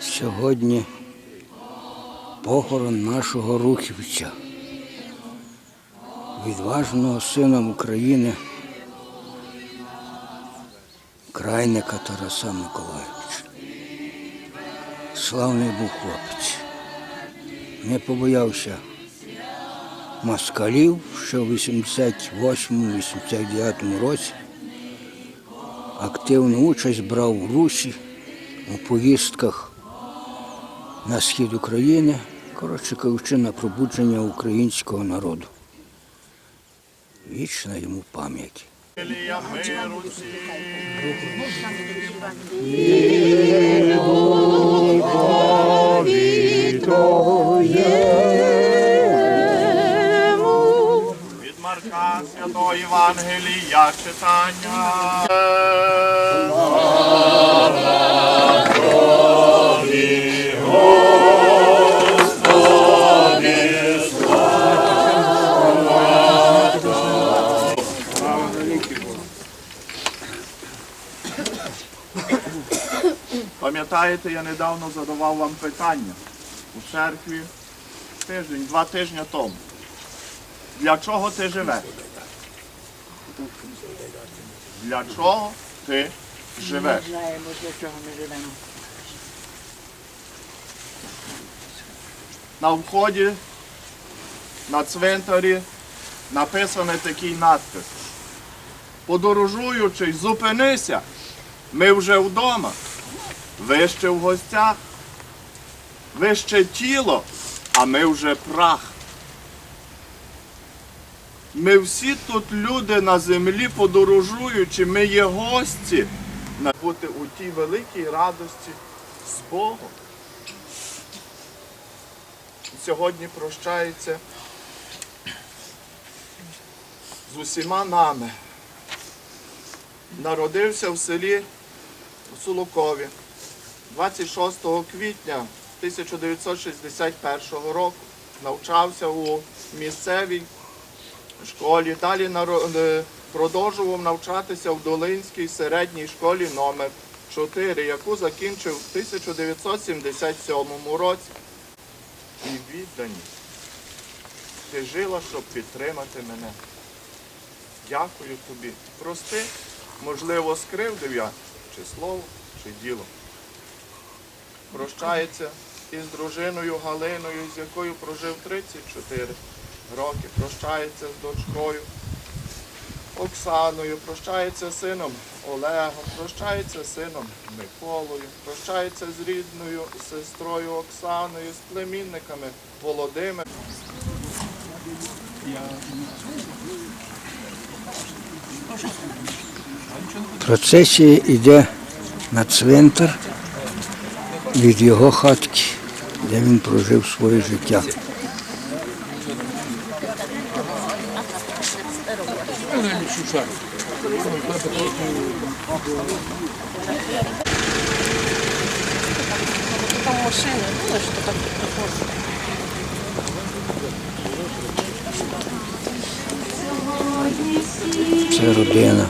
Сьогодні похорон нашого рухівця, відважного сина України, крайника Тараса Миколаївича. Славний був хлопець. Не побоявся москалів, що в 88-89 році активну участь брав в Русі у поїздках на схід України, коротше кажучи, на пробудження українського народу. Вічна йому пам'ять. Елія миру Святого Євангелія читання. Пам'ятаєте, я недавно задавав вам питання у церкві тиждень, два тижні тому. Для чого ти живеш? Для чого ти живеш? Знаємо, для чого ми живемо. На вході, на цвинтарі написаний такий надпис. Подорожуючи, зупинися, ми вже вдома, ви ще в гостях, ви ще тіло, а ми вже прах. Ми всі тут люди на землі подорожуючи, ми є гості. На- Бути у тій великій радості з Богом. Сьогодні прощається з усіма нами. Народився в селі Сулукові 26 квітня 1961 року. Навчався у місцевій школі. Далі е, продовжував навчатися в Долинській середній школі номер 4, яку закінчив в 1977 році. І віддані. Ти жила, щоб підтримати мене. Дякую тобі. Прости, можливо, скривдив я чи слово, чи діло. Прощається із дружиною Галиною, з якою прожив 34 роки. Прощається з дочкою Оксаною, прощається з сином Олегом, прощається з сином Миколою, прощається з рідною сестрою Оксаною, з племінниками Володимиром. Процесія йде на цвинтар від його хатки, де він прожив своє життя. Там машина, ну, що так приходить. Це родина.